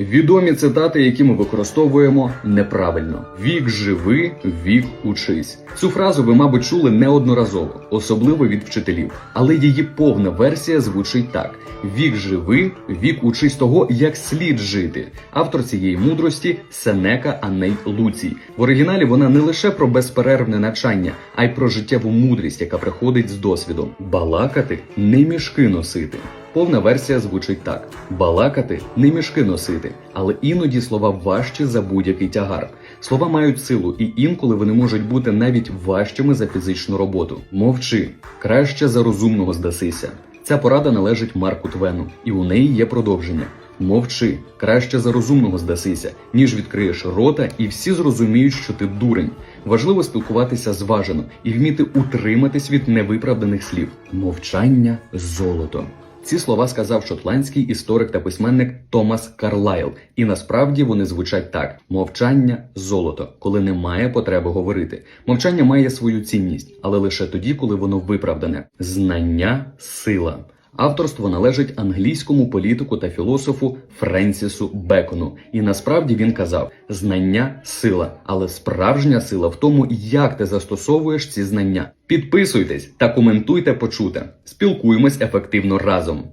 Відомі цитати, які ми використовуємо неправильно: вік живи, вік учись. Цю фразу ви, мабуть, чули неодноразово, особливо від вчителів. Але її повна версія звучить так: вік живи, вік учись того, як слід жити. Автор цієї мудрості Сенека Аней Луцій. В оригіналі вона не лише про безперервне навчання, а й про життєву мудрість, яка приходить з досвідом. Балакати не мішки носити. Повна версія звучить так: балакати не мішки носити, але іноді слова важчі за будь-який тягар. Слова мають силу, і інколи вони можуть бути навіть важчими за фізичну роботу. Мовчи, краще за розумного здасися. Ця порада належить Марку Твену, і у неї є продовження. Мовчи, краще за розумного здасися, ніж відкриєш рота, і всі зрозуміють, що ти дурень. Важливо спілкуватися зважено і вміти утриматись від невиправданих слів. Мовчання золото. Ці слова сказав шотландський історик та письменник Томас Карлайл, і насправді вони звучать так: мовчання золото, коли немає потреби говорити. Мовчання має свою цінність, але лише тоді, коли воно виправдане. Знання сила. Авторство належить англійському політику та філософу Френсісу Бекону. І насправді він казав: знання сила, але справжня сила в тому, як ти застосовуєш ці знання. Підписуйтесь та коментуйте почуте. Спілкуємось ефективно разом.